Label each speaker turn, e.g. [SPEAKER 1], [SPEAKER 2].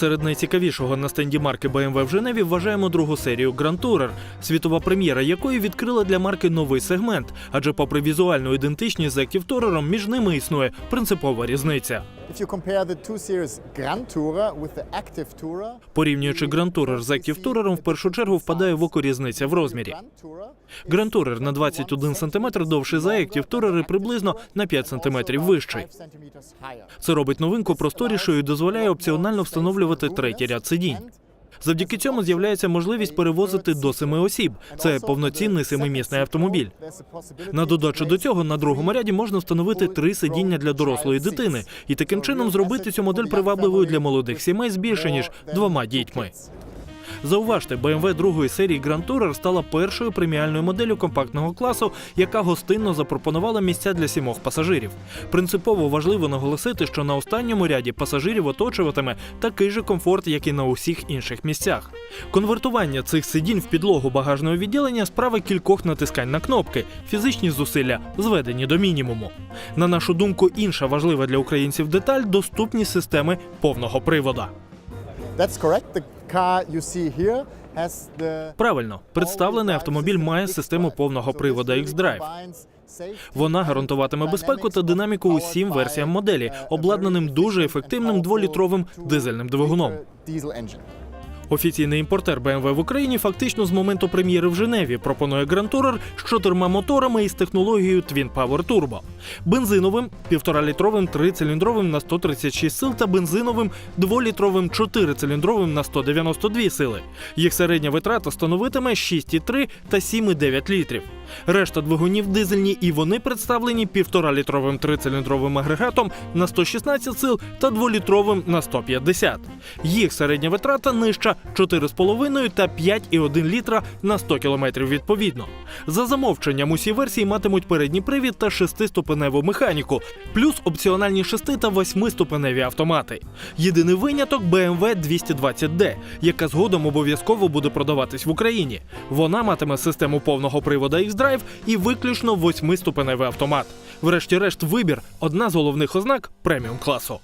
[SPEAKER 1] Серед найцікавішого на стенді марки BMW в Женеві вважаємо другу серію Grand Tourer, світова прем'єра якої відкрила для марки новий сегмент. Адже, попри візуальну ідентичність з Active Tourer, між ними існує принципова різниця. Порівнюючи Grand Tourer з Active Tourer, в першу чергу впадає в око різниця в розмірі.
[SPEAKER 2] Grand Tourer
[SPEAKER 1] на 21 см довший за Active Tourer і приблизно на 5 см вищий.
[SPEAKER 2] 5.
[SPEAKER 1] Це робить новинку просторішою і дозволяє опціонально встановлювати третій ряд сидінь. Завдяки цьому з'являється можливість перевозити до семи осіб. Це повноцінний семимісний автомобіль. На додачу до цього на другому ряді можна встановити три сидіння для дорослої дитини, і таким чином зробити цю модель привабливою для молодих сімей з більше ніж двома дітьми. Зауважте, BMW другої серії Grand Tourer стала першою преміальною моделлю компактного класу, яка гостинно запропонувала місця для сімох пасажирів. Принципово важливо наголосити, що на останньому ряді пасажирів оточуватиме такий же комфорт, як і на усіх інших місцях. Конвертування цих сидінь в підлогу багажного відділення справа кількох натискань на кнопки. Фізичні зусилля зведені до мінімуму. На нашу думку, інша важлива для українців деталь доступність системи повного привода.
[SPEAKER 2] That's correct. The
[SPEAKER 1] Правильно, представлений автомобіль має систему повного привода X-Drive. Вона гарантуватиме безпеку та динаміку усім версіям моделі, обладнаним дуже ефективним дволітровим дизельним двигуном. Офіційний імпортер BMW в Україні фактично з моменту прем'єри в Женеві пропонує Grand Tourer з чотирма моторами із технологією Twin Power Turbo. бензиновим, 1,5-літровим трициліндровим на 136 сил та бензиновим дволітровим 4-циліндровим на 192 сили. Їх середня витрата становитиме 6,3 та 7,9 літрів. Решта двигунів дизельні і вони представлені 1,5-літровим трициліндровим агрегатом на 116 сил та 2-літровим на 150. Їх середня витрата нижча 4,5 та 5,1 літра на 100 км відповідно. За замовченням усі версії матимуть передній привід та 6-ступеневу механіку, плюс опціональні 6 та 8-ступеневі автомати. Єдиний виняток BMW 220D, яка згодом обов'язково буде продаватись в Україні. Вона матиме систему повного привода X-Drive і виключно 8-ступеневий автомат. Врешті-решт, вибір одна з головних ознак преміум класу.